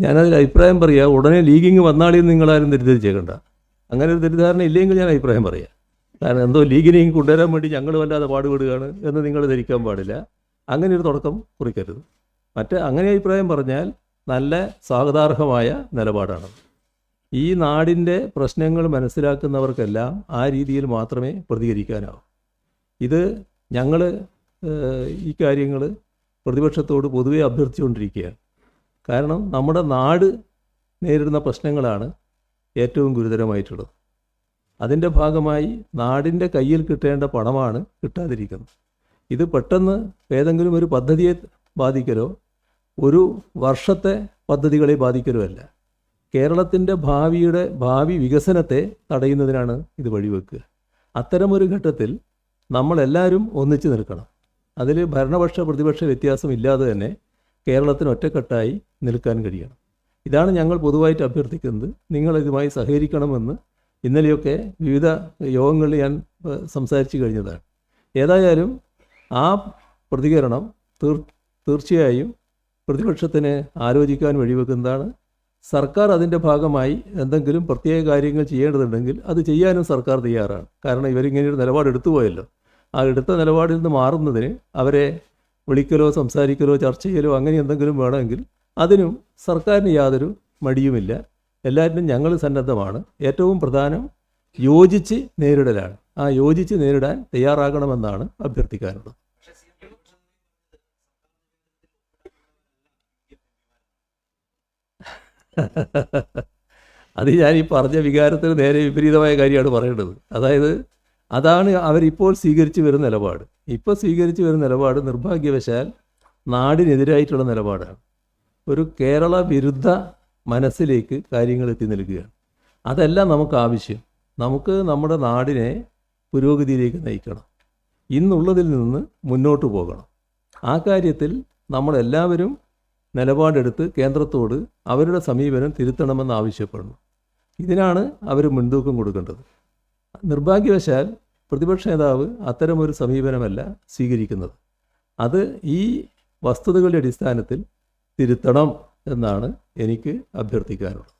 ഞാനതിൽ അഭിപ്രായം പറയാം ഉടനെ ലീഗിങ് വന്നാളിയും നിങ്ങളാരും തെറ്റിദ്ധരിച്ചേക്കണ്ട. അങ്ങനെ ഒരു തെറ്റിദ്ധാരണ ഇല്ലെങ്കിൽ ഞാൻ അഭിപ്രായം പറയാം. കാരണം എന്തോ ലീഗിനെ കൊണ്ടുവരാൻ വേണ്ടി ഞങ്ങൾ വല്ലാതെ പാടുപെടുകയാണ് എന്ന് നിങ്ങൾ ധരിക്കാൻ പാടില്ല. അങ്ങനെ ഒരു തുടക്കം കുറിക്കരുത്. മറ്റ് അങ്ങനെ അഭിപ്രായം പറഞ്ഞാൽ നല്ല സ്വാഗതാർഹമായ നിലപാടാണ്. ഈ നാടിന്റെ പ്രശ്നങ്ങൾ മനസ്സിലാക്കുന്നവർക്കെല്ലാം ആ രീതിയിൽ മാത്രമേ പ്രതികരിക്കാനാവൂ. ഇത് ഞങ്ങൾ ഈ കാര്യങ്ങൾ പ്രതിപക്ഷത്തോട് പൊതുവെ അഭ്യർത്ഥിച്ചുകൊണ്ടിരിക്കുകയാണ്. കാരണം നമ്മുടെ നാട് നേരിടുന്ന പ്രശ്നങ്ങളാണ് ഏറ്റവും ഗുരുതരമായിട്ടുള്ളത്. അതിന്റെ ഭാഗമായി നാടിന്റെ കയ്യിൽ കിട്ടേണ്ട പണമാണ് കിട്ടാതിരിക്കുന്നത്. ഇത് പെട്ടെന്ന് ഏതെങ്കിലും ഒരു പദ്ധതിയെ ബാധിക്കലോ ഒരു വർഷത്തെ പദ്ധതികളെ ബാധിക്കലോ അല്ല. കേരളത്തിന്റെ ഭാവിയുടെ ഭാവി വികസനത്തെ തടയുന്നതിനാണ് ഇത് വഴിവെക്കുക. അത്തരമൊരു ഘട്ടത്തിൽ നമ്മളെല്ലാവരും ഒന്നിച്ചു നിൽക്കണം. അതിൽ ഭരണപക്ഷ പ്രതിപക്ഷ വ്യത്യാസം ഇല്ലാതെ തന്നെ കേരളത്തിന് ഒറ്റക്കെട്ടായി നിൽക്കാൻ കഴിയണം. ഇതാണ് ഞങ്ങൾ പൊതുവായിട്ട് അഭ്യർത്ഥിക്കുന്നത്. നിങ്ങൾ ഇതുമായി സഹകരിക്കണമെന്ന് ഇന്നലെയൊക്കെ വിവിധ യോഗങ്ങളിൽ ഞാൻ സംസാരിച്ചു കഴിഞ്ഞതാണ്. ഏതായാലും ആ പ്രതികരണം തീർ തീർച്ചയായും പ്രതിപക്ഷത്തിന് ആലോചിക്കാൻ വഴിവെക്കുന്നതാണ്. സർക്കാർ അതിന്റെ ഭാഗമായി എന്തെങ്കിലും പ്രത്യേക കാര്യങ്ങൾ ചെയ്യേണ്ടതുണ്ടെങ്കിൽ അത് ചെയ്യാനും സർക്കാർ തയ്യാറാണ്. കാരണം ഇവരിങ്ങനെ ഒരു നിലപാട് എടുത്തു പോയല്ലോ. ആ എടുത്ത നിലപാടിൽ നിന്ന് മാറുന്നതിന് അവരെ വിളിക്കലോ സംസാരിക്കലോ ചർച്ച ചെയ്യലോ അങ്ങനെ എന്തെങ്കിലും വേണമെങ്കിൽ അതിനും സർക്കാരിന് യാതൊരു മടിയുമില്ല. എല്ലാറ്റിനും ഞങ്ങൾ സന്നദ്ധമാണ്. ഏറ്റവും പ്രധാനം യോജിച്ച് നേരിടലാണ്. ആ യോജിച്ച് നേരിടാൻ തയ്യാറാകണമെന്നാണ് അഭ്യർത്ഥിക്കാനുള്ളത്. അത് ഞാൻ ഈ പറഞ്ഞ വികാരത്തിന് നേരെ വിപരീതമായ കാര്യമാണ് പറയേണ്ടത്. അതായത് അതാണ് അവരിപ്പോൾ സ്വീകരിച്ചു വരുന്ന നിലപാട്. ഇപ്പോൾ സ്വീകരിച്ചു വരുന്ന നിലപാട് നിർഭാഗ്യവശാൽ നാടിനെതിരായിട്ടുള്ള നിലപാടാണ്. ഒരു കേരള വിരുദ്ധ മനസ്സിലേക്ക് കാര്യങ്ങൾ എത്തി നിൽക്കുകയാണ് അതെല്ലാം നമുക്ക് ആവശ്യം. നമുക്ക് നമ്മുടെ നാടിനെ പുരോഗതിയിലേക്ക് നയിക്കണം. ഇന്നുള്ളതിൽ നിന്ന് മുന്നോട്ട് പോകണം. ആ കാര്യത്തിൽ നമ്മളെല്ലാവരും നിലപാടെടുത്ത് കേന്ദ്രത്തോട് അവരുടെ സമീപനം തിരുത്തണമെന്ന് ആവശ്യപ്പെടുന്നു. ഇതിനാണ് അവർ മുൻതൂക്കം കൊടുക്കേണ്ടത്. നിർഭാഗ്യവശാൽ പ്രതിപക്ഷ നേതാവ് അത്തരമൊരു സമീപനമല്ല സ്വീകരിക്കുന്നത്. അത് ഈ വസ്തുതകളുടെ അടിസ്ഥാനത്തിൽ തിരുത്തണം എന്നാണ് എനിക്ക് അഭ്യർത്ഥിക്കാനുള്ളത്.